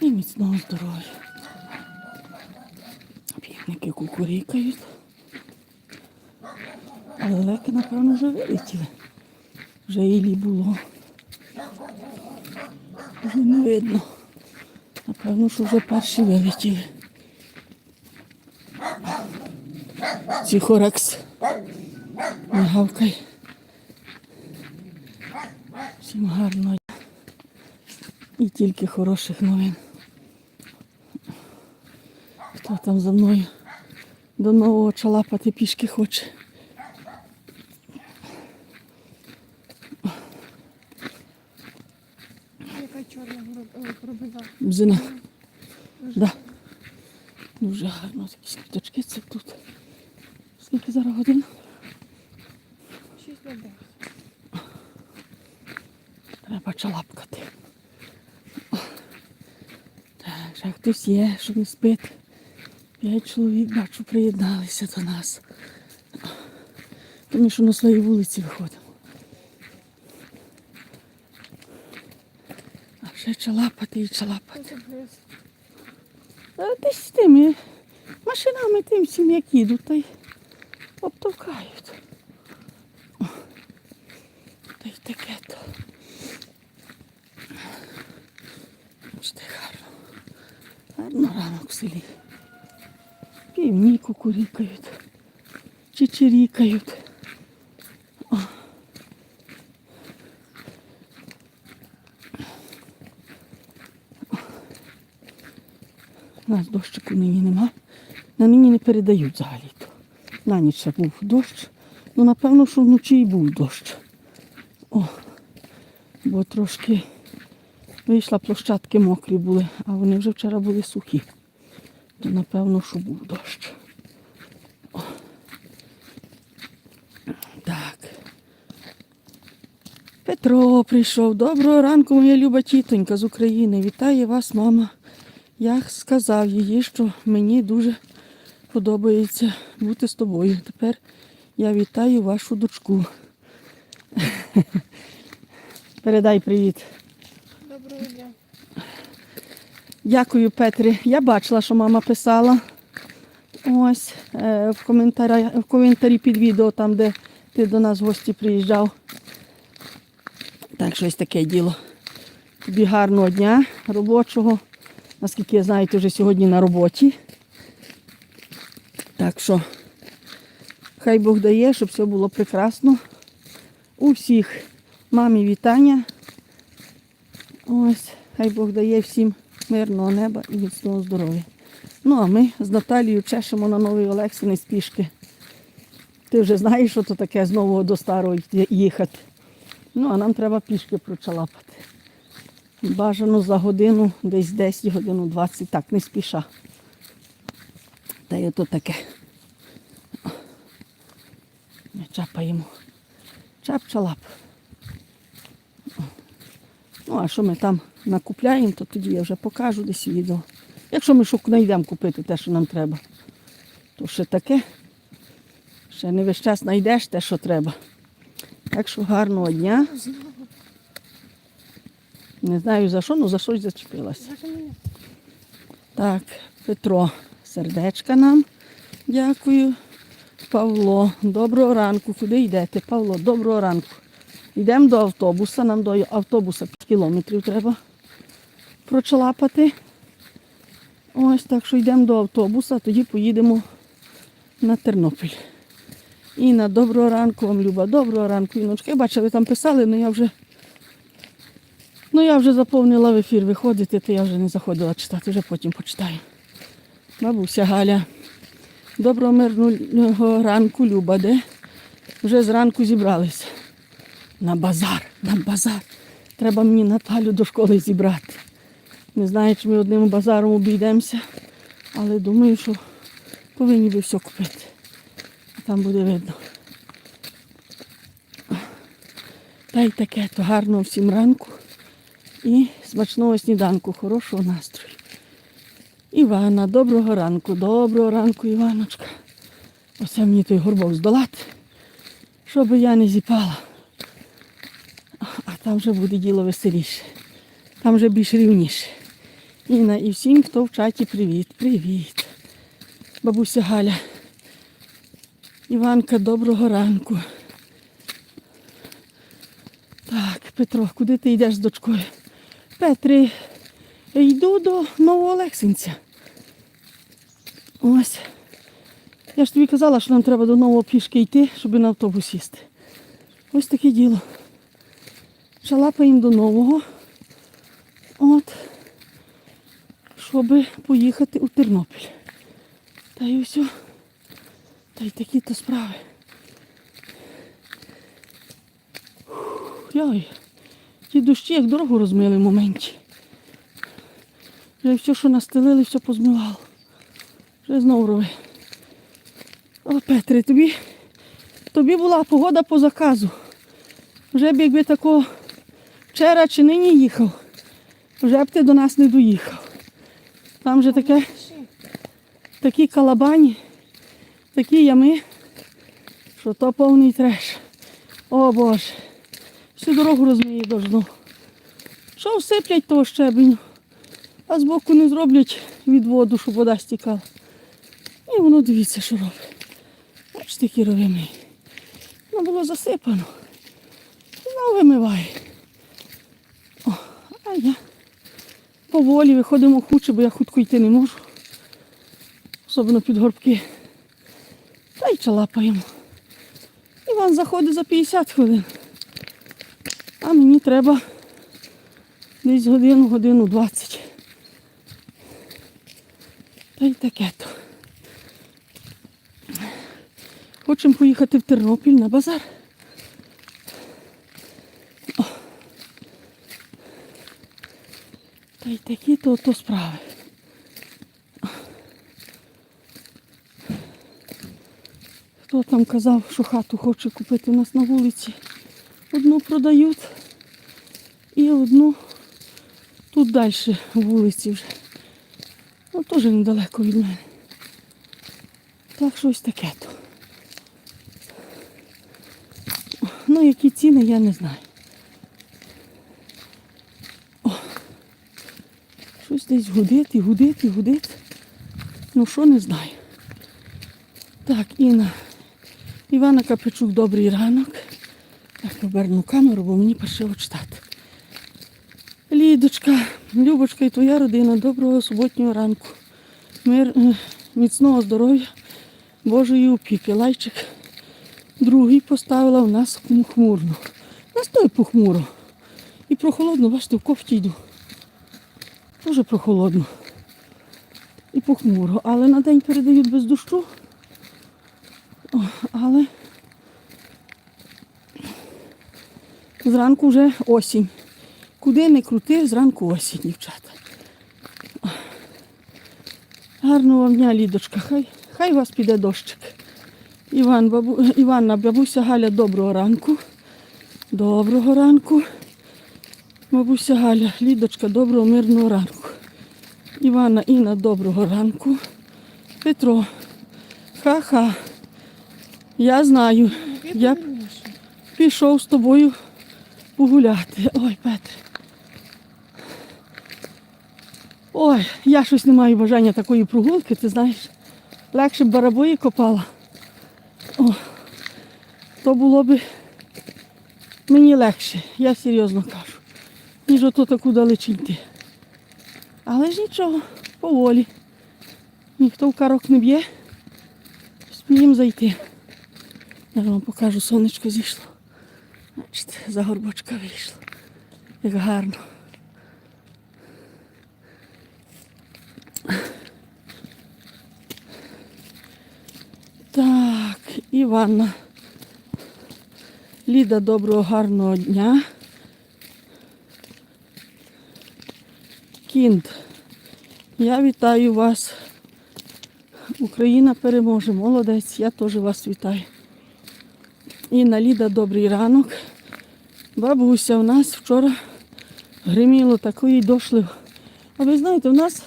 І міцного здоров'я. Півники кукурікають. Але леки, напевно, вже вилетіли. Вже ілі було. Вже не видно. Напевно, що вже перші вилетіли. Ціхорекс. Не гавкай. Всім гарного. І тільки хороших новин. Хто там за мною до нового чалапати пішки хоче. Яка чорна гро- пробива. Бзина. Да. Дуже гарно такі квіточки це тут. Скільки зараз годин? Шість людей. Треба чалапкати. Так, ще хтось є, що не спить. П'ять чоловік, бачу, приєдналися до нас. Тому що на своїй вулиці виходимо. А ще чалапати і чалапати. Десь з тими машинами тим всім, як їдуть, та й обтовкають. Та й таке то. Гарно. Гарно ранок в селі. Півні кукурікають, чичирікають. У нас дощику нині нема. На нині не передають взагалі-то. На ніч був дощ. Ну, напевно, що вночі і був дощ. О, бо трошки вийшла, площадки мокрі були, а вони вже вчора були сухі. Напевно, що був дощ. Так. Петро прийшов. Доброго ранку, моя люба тітонька з України. Вітає вас, мама. Я сказав їй, що мені дуже подобається бути з тобою. Тепер я вітаю вашу дочку. Передай привіт. Доброго дня. Дякую, Петрі. Я бачила, що мама писала. Ось е, в, коментарі, в коментарі під відео, там, де ти до нас в гості приїжджав. Так, щось таке діло. Тобі гарного дня робочого. Наскільки я знаю, ти вже сьогодні на роботі. Так що хай Бог дає, щоб все було прекрасно. У всіх мамі вітання. Ось, хай Бог дає всім мирного неба і міцного здоров'я. Ну, а ми з Наталією чешемо на новий Олексіни пішки. Ти вже знаєш, що то таке з нового до старого їхати. Ну, а нам треба пішки прочалапати. Бажано за годину, десь 10 годину 20, так, не спіша. Та й ото таке. Чапаємо. Чап-чалап. Ну, а що ми там накупляємо, то тоді я вже покажу десь відео. Якщо ми що знайдемо купити те, що нам треба, то ще таке. Ще не весь час знайдеш те, що треба. Так що гарного дня. Не знаю за що, ну за щось зачепилася. Так, Петро, сердечка нам. Дякую. Павло, доброго ранку. Куди йдете? Павло, доброго ранку. Йдемо до автобуса. Нам до автобуса 5 кілометрів треба прочалапати. Ось так що йдемо до автобуса, тоді поїдемо на Тернопіль. І на доброго ранку вам, Люба, доброго ранку, Іночка. Я бачила, ви там писали, але я вже. Ну, я вже заповнила в ефір виходити, то я вже не заходила читати, вже потім почитаю. Бабуся Галя. Доброго мирного ранку, Люба, де? Вже зранку зібралися. На базар, на базар. Треба мені Наталю до школи зібрати. Не знаю, чи ми одним базаром обійдемося, але думаю, що повинні би все купити. Там буде видно. Та й таке, то гарного всім ранку і смачного сніданку, хорошого настрою. Івана, доброго ранку, доброго ранку, Іваночка. Оце мені той горбок здолати, щоб я не зіпала. Там вже буде діло веселіше. Там вже більш рівніше. Інна, і всім, хто в чаті, привіт, привіт. Бабуся Галя. Іванка, доброго ранку. Так, Петро, куди ти йдеш з дочкою? Петри, йду до Нового Олексинця. Ось. Я ж тобі казала, що нам треба до нового пішки йти, щоб на автобус сісти. Ось таке діло. Шалапаємо до нового. От. Щоб поїхати у Тернопіль. Та й все. Та й такі то справи. Йой, ті дощі як дорогу розмили в моменті. Вже все, що настелили, все позмивало. Вже знову рови. О, Петре, тобі, тобі була погода по заказу. Вже б якби тако вчора чи нині їхав, вже б ти до нас не доїхав. Там же таке, такі калабані, такі ями, що то повний треш. О Боже. Всю дорогу розміє должно. Що всиплять того щебеню, а збоку не зроблять відводу, щоб вода стікала. І воно дивіться, що робить. Бачите, які ровими. Воно було засипано. Знову вимиває. О, а я поволі виходимо хуче, бо я хутко йти не можу. Особливо під горбки. Та й чалапаємо. Іван заходить за 50 хвилин. А мені треба десь годину, годину 20. Та й таке то. Хочемо поїхати в Тернопіль на базар. О. Та й такі то, то справи. Хто там казав, що хату хоче купити у нас на вулиці? Одну продають і одну тут далі вулиці вже. Ну, теж недалеко від мене. Так щось таке то. Ну, які ціни, я не знаю. Щось десь гудить і гудить і гудить. Ну що не знаю. Так, Інна. Івана Капичук, добрий ранок. Так, оберну камеру, бо мені паршиво читати. Лідочка, Любочка і твоя родина, доброго суботнього ранку. Мир, е, міцного здоров'я, Божої опіки. Лайчик другий поставила в нас хмурно. У нас той похмуро. І прохолодно, бачите, в кофті йду. Дуже прохолодно. І похмуро. Але на день передають без дощу. О, але зранку вже осінь. Куди не крути, зранку осінь, дівчата. Гарного вам дня, Лідочка. Хай, хай вас піде дощик. Іван, бабу, Іванна, бабуся Галя, доброго ранку. Доброго ранку. Бабуся Галя, Лідочка, доброго мирного ранку. Іванна, Інна, доброго ранку. Петро, ха-ха. Я знаю, я пішов з тобою погуляти. Ой, Петре. Ой, я щось не маю бажання такої прогулки, ти знаєш. Легше б барабої копала. О, то було б мені легше, я серйозно кажу, ніж ото таку далечінь йти. Але ж нічого, поволі. Ніхто в карок не б'є, спіємо зайти. Я вам покажу, сонечко зійшло. Бачите, за горбочка вийшло. Як гарно. Так, Іванна. Ліда, доброго, гарного дня. Кінт. Я вітаю вас. Україна переможе. Молодець, я теж вас вітаю. Інна Ліда, добрий ранок. Бабуся, у нас вчора гриміло такий дошлив. А ви знаєте, у нас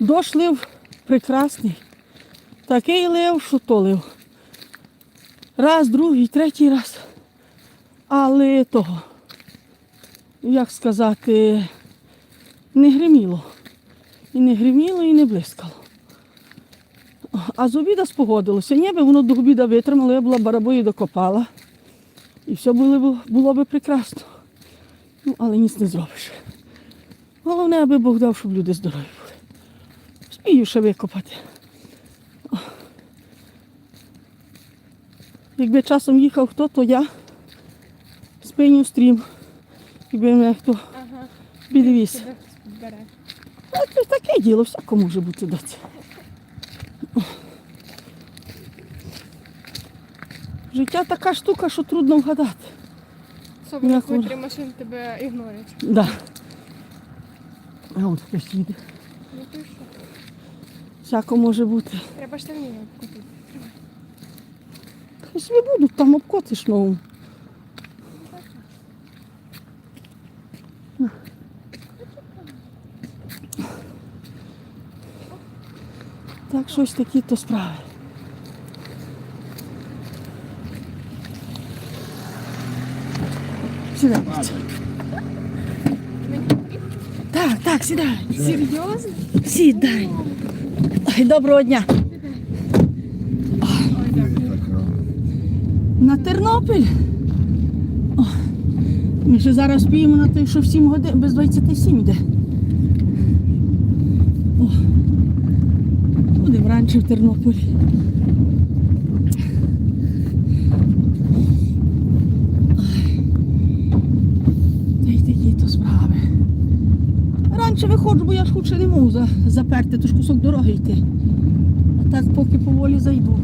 дошлив прекрасний. Такий лив, що то лив. Раз, другий, третій раз. Але того, як сказати, не гриміло. І не гриміло, і не блискало. А з обіда спогодилося. Ніби воно до обіда витримало, я була барабою докопала. І все було, було би прекрасно. Ну, але ніц не зробиш. Головне, аби Бог дав, щоб люди здорові були. Спію ще викопати. Якби часом їхав хто, то я спиню стрім. Якби мене хто Ага. підвіз. Бере. А це таке діло, всяко може бути доці. Життя така штука, що трудно вгадати. Особливо, коли три машини тебе ігнорять. Да. А от хтось їде. Ну то що? Всяко може бути. Треба штанину купити. Хай собі будуть, там обкотиш нову. Так, щось такі то справи. Сідай. Так, так, сідай. Серйозно? Сідай. Ой, Доброго дня. На Тернопіль. О, ми ще зараз піємо на те, що в 7 годин, без 27 йде. О, будемо раніше в Тернополі. Раніше виходжу, бо я ж худше не можу заперти, тож кусок дороги йти. А так поки поволі зайду.